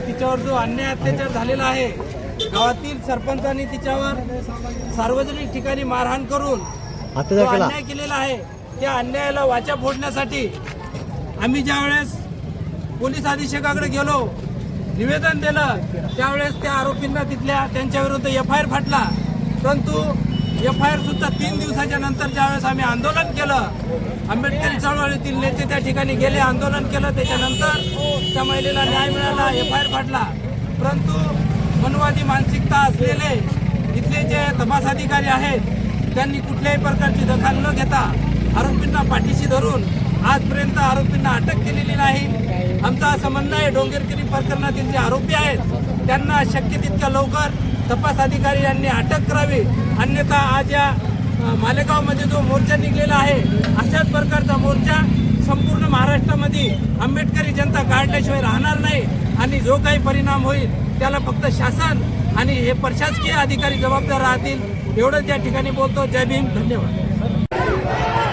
तिच्यावर जो अन्याय अत्याचार झालेला आहे गावातील सरपंचांनी तिच्यावर सार्वजनिक ठिकाणी मारहाण करून जो अन्याय केलेला आहे त्या अन्यायाला वाचा फोडण्यासाठी आम्ही ज्यावेळेस पोलीस अधीक्षकाकडे गेलो निवेदन दिलं त्यावेळेस त्या आरोपींना तिथल्या त्यांच्या विरुद्ध एफ आय आर फाटला. परंतु एफ आय आर सुद्धा तीन दिवसाच्या नंतर ज्यावेळेस आम्ही आंदोलन केलं आंबेडकरी चळवळीतील नेते त्या ठिकाणी गेले आंदोलन केलं त्याच्यानंतर त्या महिलेला न्याय मिळाला एफ आय आर फाटला. परंतु मनवादी मानसिकता असलेले इथले जे तपास अधिकारी आहेत त्यांनी कुठल्याही प्रकारची दखल न घेता आरोपींना पाठीशी धरून आजपर्यंत आरोपींना अटक केलेली नाही. आमचा असं म्हणणं आहे डोंगरगिरी प्रकरणातील जे आरोपी आहेत त्यांना शक्य तितक्या लवकर तपास अधिकारी यांनी अटक करावी. अन्यथा आज या मालेगावमध्ये जो मोर्चा निघलेला आहे अशाच प्रकारचा मोर्चा संपूर्ण महाराष्ट्रामध्ये आंबेडकरी जनता काढल्याशिवाय राहणार नाही आणि जो काही परिणाम होईल त्याला फक्त शासन आणि हे प्रशासकीय अधिकारी जबाबदार राहतील. एवढंच या ठिकाणी बोलतो. जय भीम. धन्यवाद.